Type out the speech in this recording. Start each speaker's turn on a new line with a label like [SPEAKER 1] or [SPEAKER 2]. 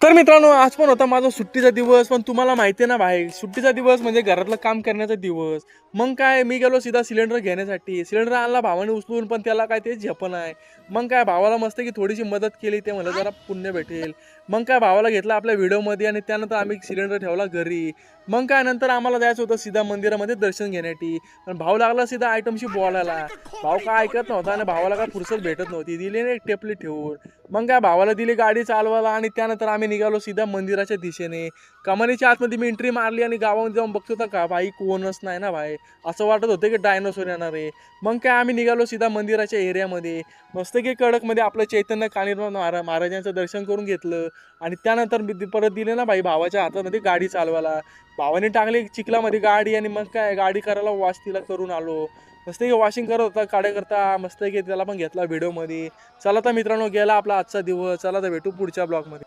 [SPEAKER 1] तर मित्रांनो आज पण होता माझा सुट्टीचा दिवस पण तुम्हाला माहिती आहे ना बाहेर सुट्टीचा दिवस म्हणजे घरातलं काम करण्याचा दिवस. मग काय मी गेलो सीधा सिलेंडर घेण्यासाठी. सिलेंडर आणला भावाने उचलून पण त्याला काय ते झेपण आहे. मग काय भावाला मस्त की थोडीशी मदत केली ते म्हणलं जरा पुण्य भेटेल. मग काय भावाला घेतला आपल्या व्हिडिओमध्ये आणि त्यानंतर आम्ही सिलेंडर ठेवला घरी. मग काय नंतर आम्हाला जायचं होतं सीधा मंदिरामध्ये दर्शन घेण्यासाठी. पण भाऊ लागला सीधा आयटमशी बोलायला. भाऊ काय ऐकत नव्हता आणि भावाला काय फुरसत भेटत नव्हती. दिली ना एक टेपली ठेवून. मग काय भावाला दिली गाडी चालवायला आणि त्यानंतर आम्ही निघालो सीधा मंदिराच्या दिशेने. कमानीच्या आतमध्ये मी एंट्री मारली आणि गावामध्ये जाऊन बघतो तर का भाई कोणच नाही ना भाई. असं वाटत होतं की डायनोसोर येणार आहे. मग काय आम्ही निघालो सीधा मंदिराच्या एरियामध्ये मस्त की कडकमध्ये आपलं चैतन्य कानिर्मा महारा महाराजांचं दर्शन करून घेतलं. आणि त्यानंतर मी परत दिले ना भाई भावाच्या हातामध्ये गाडी चालवायला. भावाने टाकली चिखलामध्ये गाडी आणि मग काय गाडी करायला वॉश तिला करून आलो. मस्त की वॉशिंग करत होता काढे करता मस्त की त्याला पण घेतला व्हिडिओमध्ये चला तर मित्रांनो गेला आपला आजचा दिवस. चला तर भेटू पुढच्या ब्लॉगमध्ये